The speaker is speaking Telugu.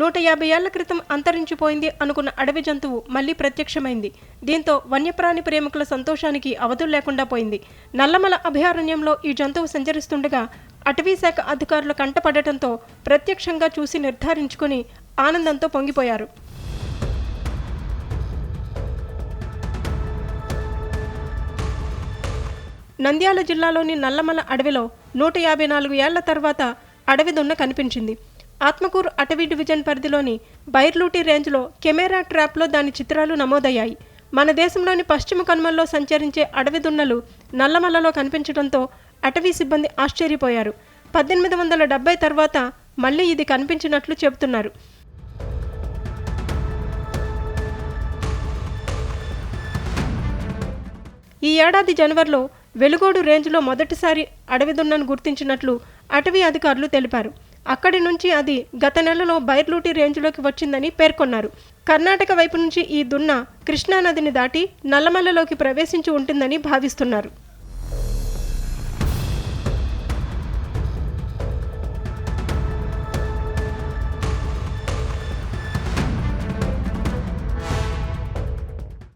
నూట యాభై ఏళ్ళ క్రితం అంతరించిపోయింది అనుకున్న అడవి జంతువు మళ్ళీ ప్రత్యక్షమైంది. దీంతో వన్యప్రాణి ప్రేమికుల సంతోషానికి అవధులు లేకుండా పోయింది. నల్లమల అభయారణ్యంలో ఈ జంతువు సంచరిస్తుండగా అటవీ శాఖ కంటపడటంతో ప్రత్యక్షంగా చూసి నిర్ధారించుకుని ఆనందంతో పొంగిపోయారు. నంద్యాల జిల్లాలోని నల్లమల అడవిలో నూట యాభై నాలుగు ఏళ్ళ తర్వాత అడవి దున్న కనిపించింది. ఆత్మకూరు అటవీ డివిజన్ పరిధిలోని బైర్లూటి రేంజ్లో కెమెరా ట్రాప్లో దాని చిత్రాలు నమోదయ్యాయి. మన దేశంలోని పశ్చిమ కనుమల్లో సంచరించే అడవి దున్నలు నల్లమలలో కనిపించడంతో అటవీ సిబ్బంది ఆశ్చర్యపోయారు. పద్దెనిమిది వందల డెబ్బై తర్వాత మళ్ళీ ఇది కనిపించినట్లు చెబుతున్నారు. ఈ ఏడాది జనవరిలో వెలుగోడు రేంజ్లో మొదటిసారి అడవి దున్నను గుర్తించినట్లు అటవీ అధికారులు తెలిపారు. అక్కడి నుంచి అది గత నెలలో బైర్లూటి రేంజ్లోకి వచ్చిందని పేర్కొన్నారు. కర్ణాటక వైపు నుంచి ఈ దున్న కృష్ణానదిని దాటి నల్లమల్లలోకి ప్రవేశించి ఉంటుందని భావిస్తున్నారు.